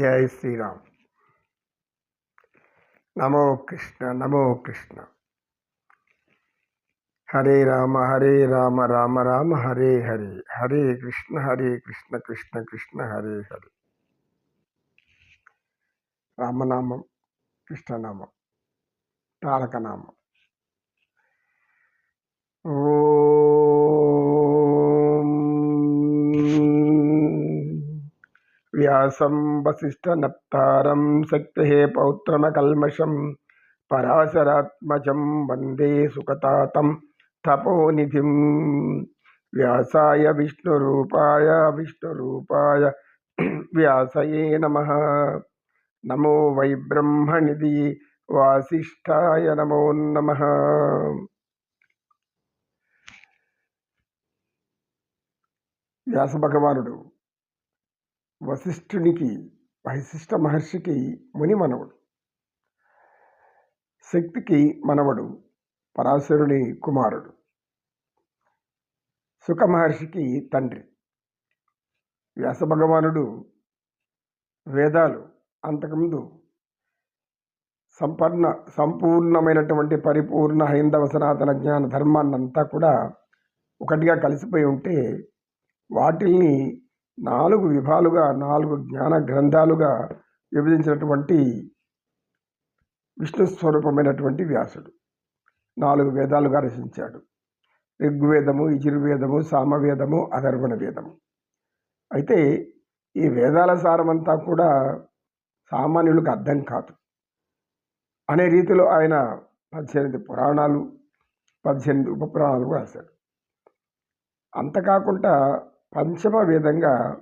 జై శ్రీరామ్. నమో కృష్ణ నమో కృష్ణ. హరే రామ హరే రామ రామ రామ హరే హరే. హరే కృష్ణ హరే కృష్ణ కృష్ణ కృష్ణ హరే హరే. రామనామం కృష్ణనామం తారకనామం. వ్యాసం వసిష్ఠనప్తారం శక్తి పౌత్రమకల్మషం పరాశరాత్మజం వందే సుఖతాతం తపోనిధిం వ్యాసాయ విష్ణురూపాయ విష్ణురూపాయ వ్యాసయే నమ. నమో వై బ్రహ్మనిధి వాసిష్ఠాయ నమో నమ. వ్యాస భగవానుడు వశిష్ఠునికి వశిష్ఠ మహర్షికి ముని మనవడు శక్తికి మనవడు పరాశరుని కుమారుడు. సుఖ మహర్షికి తండ్రి. వ్యాసభగవానుడు వేదాలు అంతకుముందు సంపన్న సంపూర్ణమైనటువంటి పరిపూర్ణ హైందవ సనాతన జ్ఞాన ధర్మాన్నంతా కూడా ఒకటిగా కలిసిపోయి ఉంటే వాటిల్ని నాలుగు విభాలుగా నాలుగు జ్ఞాన గ్రంథాలుగా విభజించినటువంటి విష్ణు స్వరూపమైనటువంటి వ్యాసుడు. నాలుగు వేదాలుగా రచించాడు. ఋగ్వేదము యజుర్వేదము సామవేదము అధర్వణ వేదము అయితే ఈ వేదాల సారమంతా కూడా సామాన్యులకు అర్థం కాదు. అనే రీతిలో ఆయన పద్దెనిమిది పురాణాలు పద్దెనిమిది ఉపపురాణాలు రాశాడు. అంతకాకుండా పంచమ విధంగా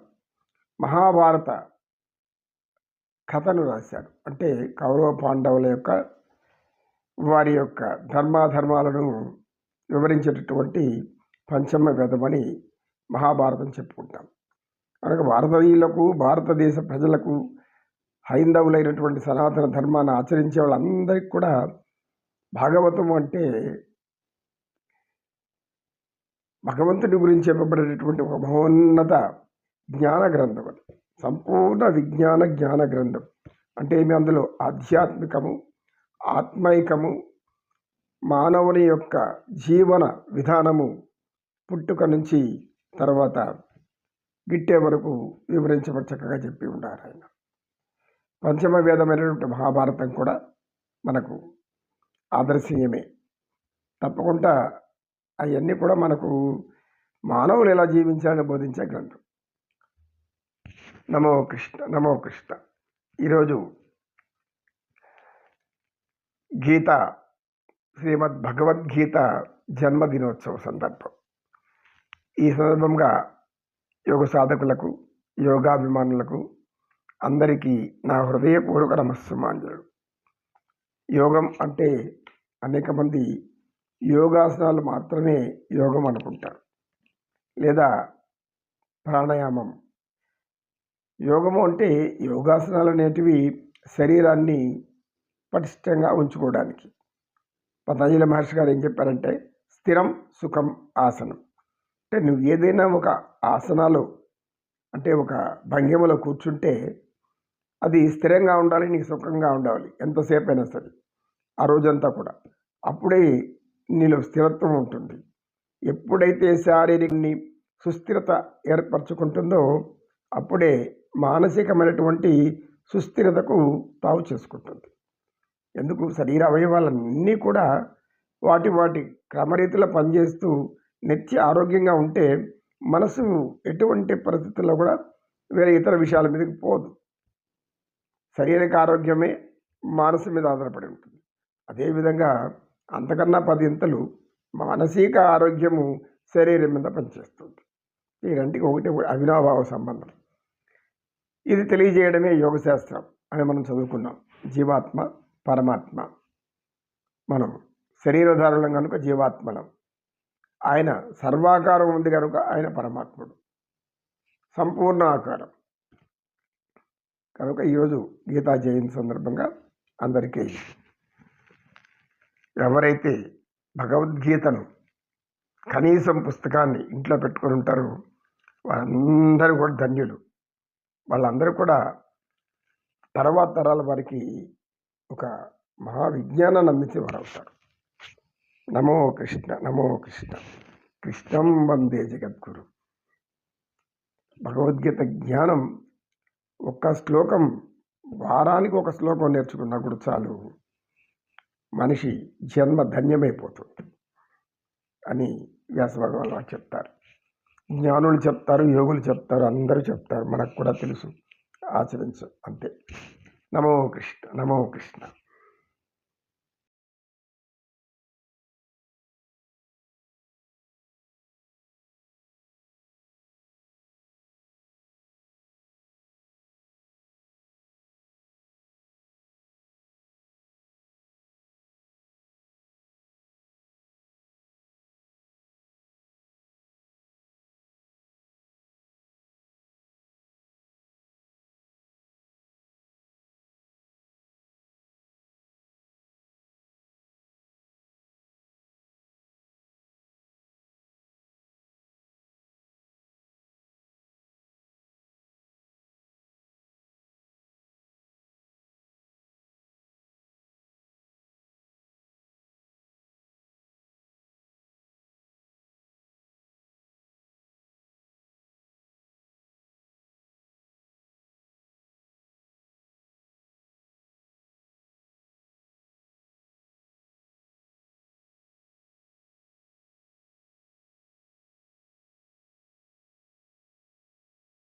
మహాభారత కథను రాశాడు. అంటే కౌరవ పాండవుల యొక్క వారి యొక్క ధర్మాధర్మాలను వివరించేటటువంటి పంచమ విధమని మహాభారతం చెప్పుకుంటాం. కనుక భారతీయులకు భారతదేశ ప్రజలకు హైందవులైనటువంటి సనాతన ధర్మాన్ని ఆచరించే వాళ్ళందరికీ కూడా భాగవతం అంటే భగవంతుడి గురించి చెప్పబడేటటువంటి ఒక మహోన్నత జ్ఞాన గ్రంథం అది. సంపూర్ణ విజ్ఞాన జ్ఞాన గ్రంథం. అంటే ఏమి? అందులో ఆధ్యాత్మికము ఆత్మైకము మానవుని యొక్క జీవన విధానము పుట్టుక నుంచి తర్వాత గిట్టే వరకు వివరించబడి చక్కగా చెప్పి ఉన్నారు ఆయన. పంచమ వేదమైనటువంటి మహాభారతం కూడా మనకు ఆదర్శనీయమే. తప్పకుండా అవన్నీ కూడా మనకు మానవులు ఎలా జీవించాలని బోధించే గ్రంథం. నమో కృష్ణ నమో కృష్ణ. ఈరోజు గీత శ్రీమద్ భగవద్గీత జన్మదినోత్సవ సందర్భం. ఈ సందర్భంగా యోగ సాధకులకు యోగాభిమానులకు అందరికీ నా హృదయపూర్వక నమస్సుమాంజలు. యోగం అంటే అనేక మంది యోగాసనాలు మాత్రమే యోగం అనుకుంటారు. లేదా ప్రాణాయామం. యోగము అంటే యోగాసనాలు అనేటివి శరీరాన్ని పటిష్టంగా ఉంచుకోవడానికి. పతంజలి మహర్షి గారు ఏం చెప్పారంటే స్థిరం సుఖం ఆసనం. అంటే నువ్వు ఏదైనా ఒక ఆసనాలు అంటే ఒక భంగిమలో కూర్చుంటే అది స్థిరంగా ఉండాలి నీకు సుఖంగా ఉండాలి ఎంతసేపు అయినా సరే ఆ రోజంతా కూడా. అప్పుడే నీలో స్థిరత్వం ఉంటుంది. ఎప్పుడైతే శారీరకని సుస్థిరత ఏర్పరచుకుంటుందో అప్పుడే మానసికమైనటువంటి సుస్థిరతకు తావు చేసుకుంటుంది. ఎందుకు? శరీర అవయవాలన్నీ కూడా వాటి వాటి క్రమరీతిలో పనిచేస్తూ నిత్య ఆరోగ్యంగా ఉంటే మనసు ఎటువంటి పరిస్థితుల్లో కూడా వేరే ఇతర విషయాల మీదకి పోదు. శారీరక ఆరోగ్యమే మనసు మీద ఆధారపడి ఉంటుంది. అదేవిధంగా అంతకన్నా పదింతలు మానసిక ఆరోగ్యము శరీరం మీద పనిచేస్తుంది. ఈ రెంటికి ఒకటి అవినాభావ సంబంధం. ఇది తెలియజేయడమే యోగశాస్త్రం అని మనం చదువుకున్నాం. జీవాత్మ పరమాత్మ. మనం శరీరధారులం కనుక జీవాత్మలం. ఆయన సర్వాకారం ఉంది కనుక ఆయన పరమాత్ముడు. సంపూర్ణ ఆకారం. కనుక ఈరోజు గీతా జయంతి సందర్భంగా అందరికీ ఎవరైతే భగవద్గీతను కనీసం పుస్తకాన్ని ఇంట్లో పెట్టుకొని ఉంటారో వాళ్ళందరూ కూడా ధన్యులు. వాళ్ళందరూ కూడా తర్వాత తరాల వారికి ఒక మహావిజ్ఞానాన్ని అందించే వారు అవుతారు నమో కృష్ణ నమో కృష్ణ. కృష్ణం వందే జగద్గురు. భగవద్గీత జ్ఞానం ఒక్క శ్లోకం వారానికి ఒక శ్లోకం నేర్చుకున్నా కూడా చాలు. మనిషి జన్మ ధన్యమైపోతుంది అని వ్యాసభగవాన్ వారు చెప్తారు. జ్ఞానులు చెప్తారు యోగులు చెప్తారు అందరూ చెప్తారు. మనకు కూడా తెలుసు. ఆచరించు. అంతే. నమో కృష్ణ నమో కృష్ణ.